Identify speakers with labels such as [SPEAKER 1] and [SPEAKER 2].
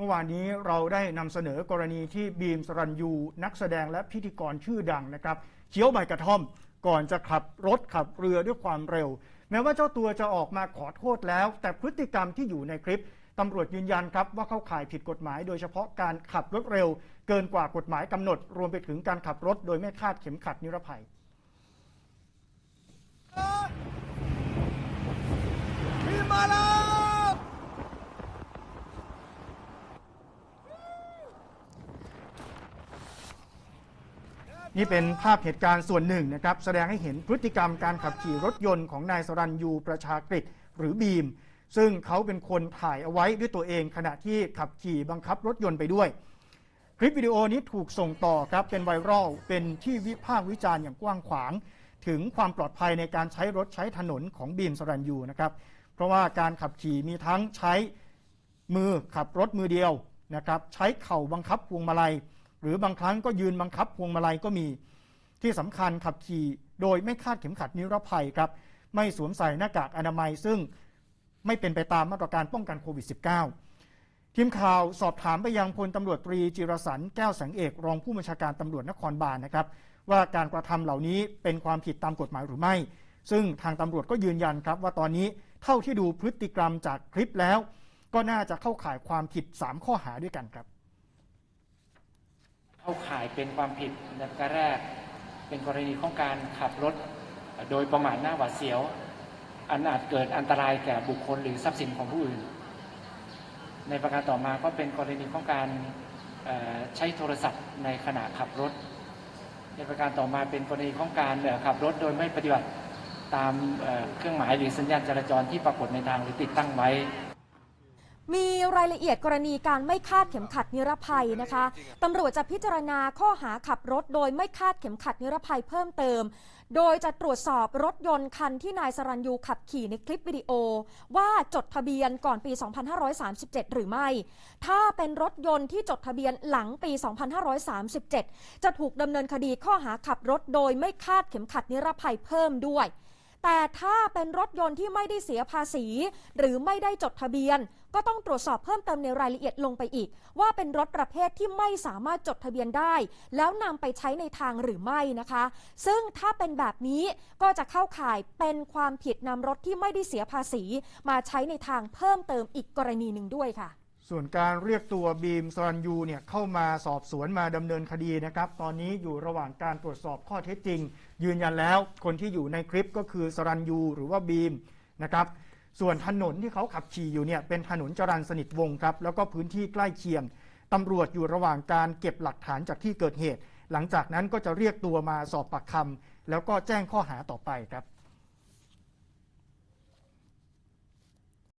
[SPEAKER 1] เมื่อวานนี้เราได้นำเสนอกรณีที่บีมสรัญยูนักแสดงและพิธีกรชื่อดังนะครับเคี้ยวใบกระท่อม ก่อนจะขับรถขับเรือด้วยความเร็ว แม้ว่าเจ้าตัวจะออกมาขอโทษแล้ว แต่พฤติกรรมที่อยู่ในคลิปตำรวจยืนยันครับว่าเข้าข่ายผิดกฎหมาย โดยเฉพาะการขับรถเร็ว เกินกว่ากฎหมายกำหนด รวมไปถึงการขับรถโดยไม่คาดเข็มขัดนิรภัย
[SPEAKER 2] พี่มาแล้ว
[SPEAKER 1] นี่เป็นภาพเหตุการณ์ส่วนหนึ่งนะครับ แสดงให้เห็นพฤติกรรมการขับขี่รถยนต์ของนายสรัญยูประชากฤษหรือบีม ซึ่งเขาเป็นคนถ่ายเอาไว้ด้วยตัวเองขณะที่ขับขี่บังคับรถยนต์ไปด้วย คลิปวิดีโอนี้ถูกส่งต่อครับเป็นไวรัลเป็นที่วิพากษ์วิจารณ์อย่างกว้างขวาง ถึงความปลอดภัยในการใช้รถใช้ถนนของบีมสรัญยูนะครับเพราะว่าการขับขี่มีทั้งใช้มือขับรถมือเดียวนะครับใช้เข่าบังคับพวงมาลัย หรือบางครั้งก็ยืนบังคับพวงมาลัยก็มีที่สำคัญขับขี่โดยไม่คาดเข็มขัดนิรภัยครับไม่สวมใส่หน้ากากอนามัย ซึ่งไม่เป็นไปตามมาตรการป้องกันโควิด -19 ทีมข่าวสอบถามไปยังพลตำรวจตรีจิรสันแก้วแสงเอก รองผู้บัญชาการตำรวจนครบาลนะครับ ว่าการกระทำเหล่านี้เป็นความผิดตามกฎหมายหรือไม่ ซึ่งทางตำรวจก็ยืนยันครับ ว่าตอนนี้เท่าที่ดูพฤติกรรมจากคลิปแล้ว ก็น่าจะเข้าข่ายความผิด 3 ข้อหาด้วยกันครับ
[SPEAKER 3] เข้าข่ายเป็นความผิดในกรแรก เป็นกรณีของการขับรถโดยประมาทหน้าหวาดเสียว อันอาจเกิดอันตรายแก่บุคคลหรือทรัพย์สินของผู้อื่น ในประการต่อมาก็เป็นกรณีของการใช้โทรศัพท์ในขณะขับรถ ในประการต่อมาเป็นกรณีของการขับรถโดยไม่ปฏิบัติตามเครื่องหมายหรือสัญญาณจราจรที่ปรากฏในทางหรือติดตั้งไว้
[SPEAKER 4] มีรายละเอียดกรณีการไม่คาดเข็มขัดนิรภัยนะคะตำรวจจะพิจารณาข้อหาขับรถโดยไม่คาดเข็มขัดนิรภัยเพิ่มเติม โดยจะตรวจสอบรถยนต์คันที่นายสรัญยูขับขี่ในคลิปวิดีโอ ว่าจดทะเบียนก่อนปี 2537 หรือไม่ ถ้าเป็นรถยนต์ที่จดทะเบียนหลังปี 2537 จะถูกดำเนินคดีข้อหาขับรถโดยไม่คาดเข็มขัดนิรภัยเพิ่มด้วยแต่ถ้าเป็นรถยนต์ที่ไม่ได้เสียภาษี หรือไม่ได้จดทะเบียน ก็ต้องตรวจสอบเพิ่มเติมในรายละเอียดลงไปอีก ว่าเป็นรถประเภทที่ไม่สามารถจดทะเบียนได้ แล้วนำไปใช้ในทางหรือไม่นะคะ ซึ่งถ้าเป็นแบบนี้ก็จะเข้าข่ายเป็นความผิดนำรถที่ไม่ได้เสียภาษี มาใช้ในทางเพิ่มเติมอีกกรณีหนึ่งด้วยค่ะ
[SPEAKER 1] ส่วนการเรียกตัวบีมสรัญยูเนี่ยเข้ามาสอบสวนมาดำเนินคดีนะครับ ตอนนี้อยู่ระหว่างการตรวจสอบข้อเท็จจริง ยืนยันแล้วคนที่อยู่ในคลิปก็คือสรัญยูหรือว่าบีมนะครับ ส่วนถนนที่เขาขับขี่อยู่เนี่ยเป็นถนนจรันสนิทวงครับ แล้วก็พื้นที่ใกล้เคียงตำรวจอยู่ระหว่างการเก็บหลักฐานจากที่เกิดเหตุ หลังจากนั้นก็จะเรียกตัวมาสอบปากคำแล้วก็แจ้งข้อหาต่อไปครับ